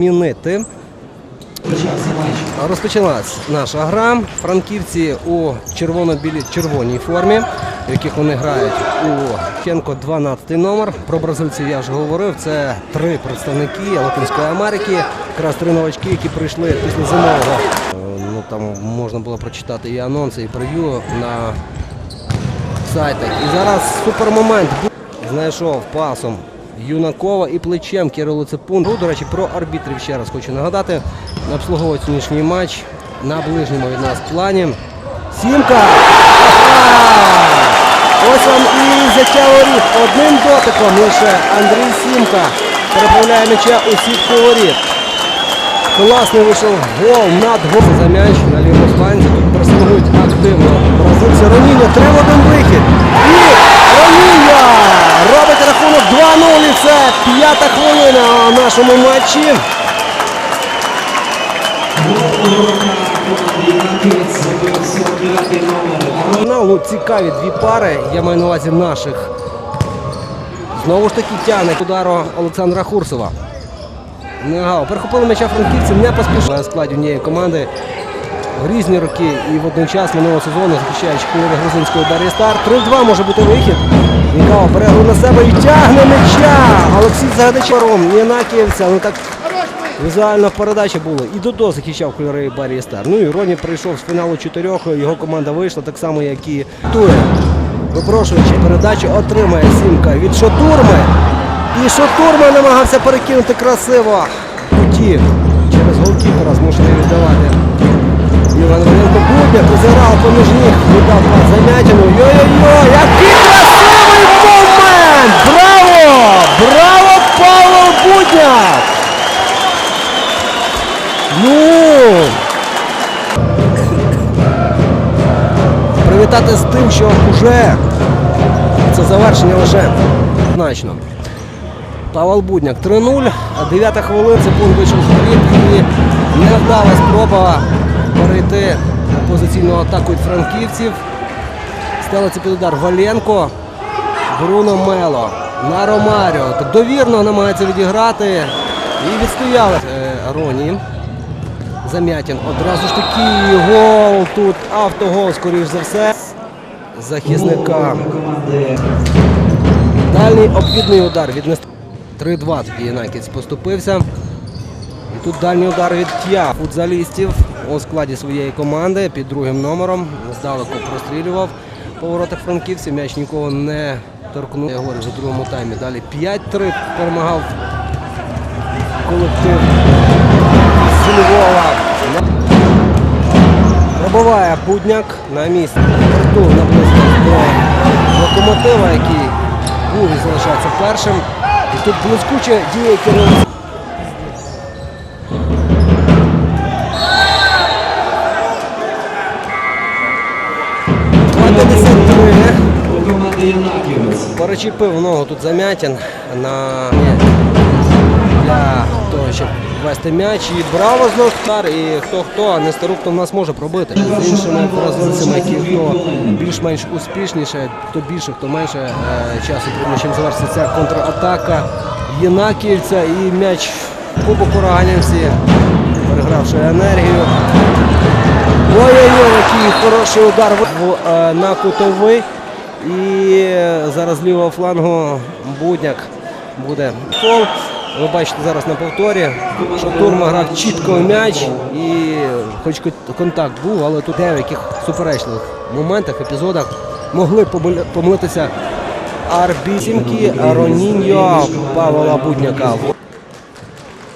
Мінити. Розпочалась наша гра. Франківці у червоно-білій червоній формі, в яких вони грають у Ченко 12 номер. Про бразильців я вже говорив. Це три представники Латинської Америки, якраз три новачки, які прийшли після зимового. Ну там можна було прочитати і анонси, і прев'ю на сайтах. І зараз супермомент знайшов пасом Юнакова і плечем Кирило Цепун. До речі, про арбітрів ще раз хочу нагадати. Обслуговують сьогоднішній матч на ближньому від нас плані. Сімка! Ось вам і взяття воріт. Одним дотиком лише Андрій Сімка переправляє м'яча у сітку воріт. Класний вийшов гол над гол за м'яч на лівому фланзі. Тут активно бразильці. Роніньо, 3 в 1 вихід. І рахунок 2-0. І це п'ята хвилина у нашому матчі. Фінал, ну, цікаві дві пари. Я маю на увазі наших. Знову ж таки тягне удару Олександра Хурсова. Перехопили м'яча франківців, не поспішали складі однієї команди різні роки і водночас минулого сезону захищаючи колори грузинської Дар'ї Стар. 3-2 може бути вихід. Негав бере гру на себе і тягне м'яча. Олексій Загадачаром, Єнакіївця. Ну так візуально передача була. І Додо захищав кольори Барії Стар. Ну і Роні прийшов з фіналу чотирьох. Його команда вийшла так само, як і Туре. Випрошуючи передачу, отримає сімка від Шотурми. І Шотурма намагався перекинути красиво. Кутів через голкіпера змушений віддавати. Іван Валенко Будня позирав поміж ніг, віддав пас Замятіну. Йо-йо-йо, який красивий момент! Браво! Браво, Павло Будняк! Ну! Привітати з тим, що вже це завершення лише значно. Павел Будняк 3-0, а 9 хвилин секунд вийшов з воріт і невдала спроба перейти позиційну атаку від франківців. Стелиться під удар Валенко, Бруно Мело на Ромаріо. Так довірно намагається відіграти і відстояли Е, Роні. Замятін. Одразу ж таки гол тут автогол, скоріш за все. Захисника. Дальній обхідний удар від Нест- 3-2 тоді Єнакіць поступився. І тут дальній удар від Тя футзалістів у складі своєї команди під другим номером. Здалеку прострілював по воротах франківців. М'яч нікого не торкнув. Я говорю вже другому таймі. Далі 5-3 перемагав колектив з Львова. Пробиває Будняк на місці. Притул наблизився до локомотива, який був і залишається першим. І тут блискуче діє Кирил. Перечепив ногу тут замятін на для того, щоб вести м'яч. І браво знов стар. І хто хто, а Нестерук то в нас може пробити. З іншими бразильцями, які хто більш-менш успішніше, хто більше, хто менше е, часу чим завершиться ця контратака Єнаківця і м'яч Кубок Ураганівці, перегравши енергію. Ой-ой-ой, який хороший удар е, на кутовий. І зараз лівого флангу Будняк буде фол. Ви бачите зараз на повторі, що Турма грав чітко в м'яч і хоч контакт був, але тут в деяких суперечливих моментах, епізодах могли помилитися арбітімки Роніньо Павла Будняка. Ну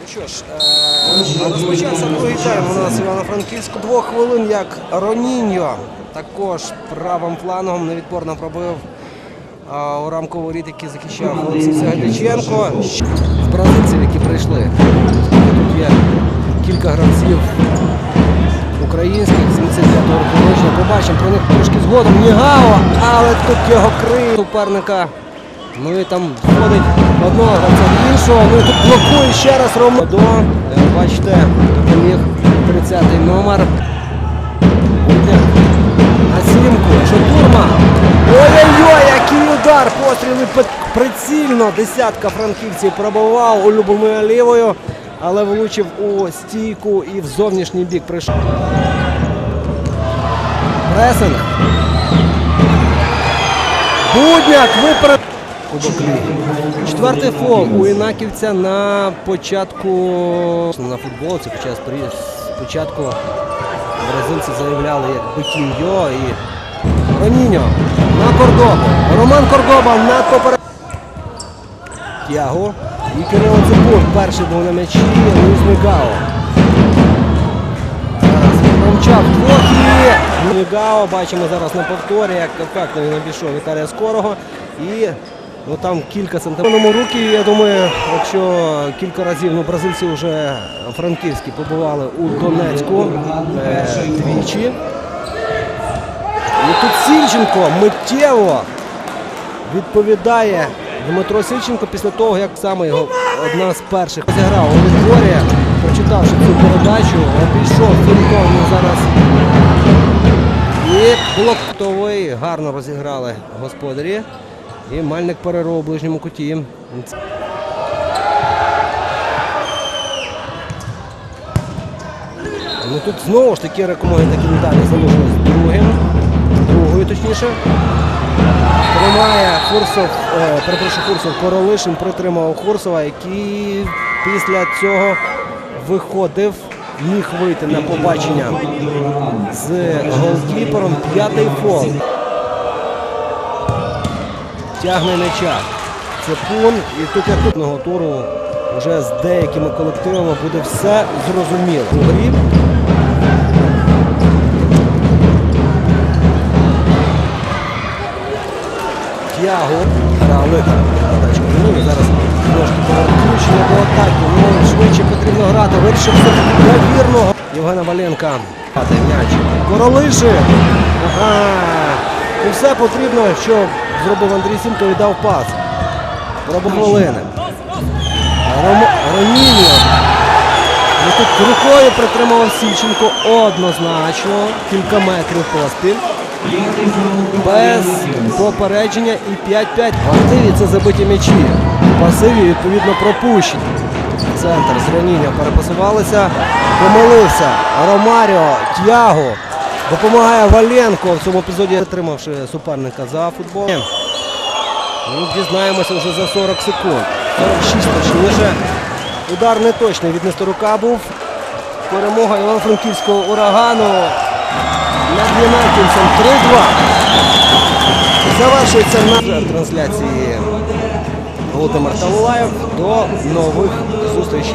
що ж, е, розпочався другий тайм у нас Івано-Франківську. Двох хвилин, як Роніньо також правим флангом невідпорно пробив у рамковий рід, який захищав Олексій Сагайдаченко. Бразильців, які прийшли. Тут є кілька гравців українських 75-го року народження. Побачимо про них трошки згодом. Нігао, але тут його криє суперника. Ну і там входить одного гравця в іншого. Ну і тут блокує ще раз Рома. До, е, бачите, допоміг 30-й номер. Сімку. Шатурма. Ой-ой-ой, який удар! Постріли прицільно. Десятка франківців пробував у Любомира лівою. але влучив у стійку і в зовнішній бік прийшов. Пресинг. Будняк виперед. Четвертий фол у Інаківця на початку на футболці, хоча спри- спочатку бразильці заявляли як Бетіньо і Роніньо на Кордобу. Роман Кордоба над поперед. Тяго і Кирило Ципур. Перший був на м'ячі. Луїс Мігао. Зараз промчав двох і Мігао. Бачимо зараз на повторі, як ефектно він обійшов Віталія Скорого. І ну, там кілька сантиметрів руки. Я думаю, якщо кілька разів ну, бразильці вже франківські побували у Донецьку е, двічі. І тут Сільченко миттєво відповідає Дмитро Сільченко після того, як саме його одна з перших зіграв у відборі, прочитавши цю передачу, обійшов фінтом ну, зараз. І блок готовий, гарно розіграли господарі. І Мальник перервав у ближньому куті. Ну тут знову ж таки рекомендую такі медалі залишилось другим. Другою точніше. Тримає Фурсов, е, перепрошую, Фурсов Королишин притримав Хурсова, який після цього виходив, міг вийти на побачення з голкіпером. П'ятий фол. Тягне м'яча. Це пун. І тут тут туру вже з деякими колективами буде все зрозуміло. У Тягу грали передачу. Ну, зараз трошки включення до атаки. Ну, швидше потрібно грати. Вирішив все для вірного. Євгена Валенка. Пати м'яч. Королиши. Ага. І все потрібно, щоб зробив Андрій Сімко і дав пас. Хвилини. Ром... Роміньо. Ну, тут рукою притримував Сільченко однозначно. Кілька метрів поспіль. Без попередження і 5-5. В активі це забиті м'ячі. Пасиві відповідно пропущені. Центр з Роніння перепасувалися. Помилився. Ромаріо, Тяго. Допомагає Валенко в цьому епізоді, отримавши суперника за футбол. Ну, дізнаємося вже за 40 секунд. 46 точніше. Удар не точний від Несторюка був. Перемога Івано-Франківського урагану над Єнаківцем 3-2. Завершується на трансляції Володимир Талулаєв. До нових зустрічей.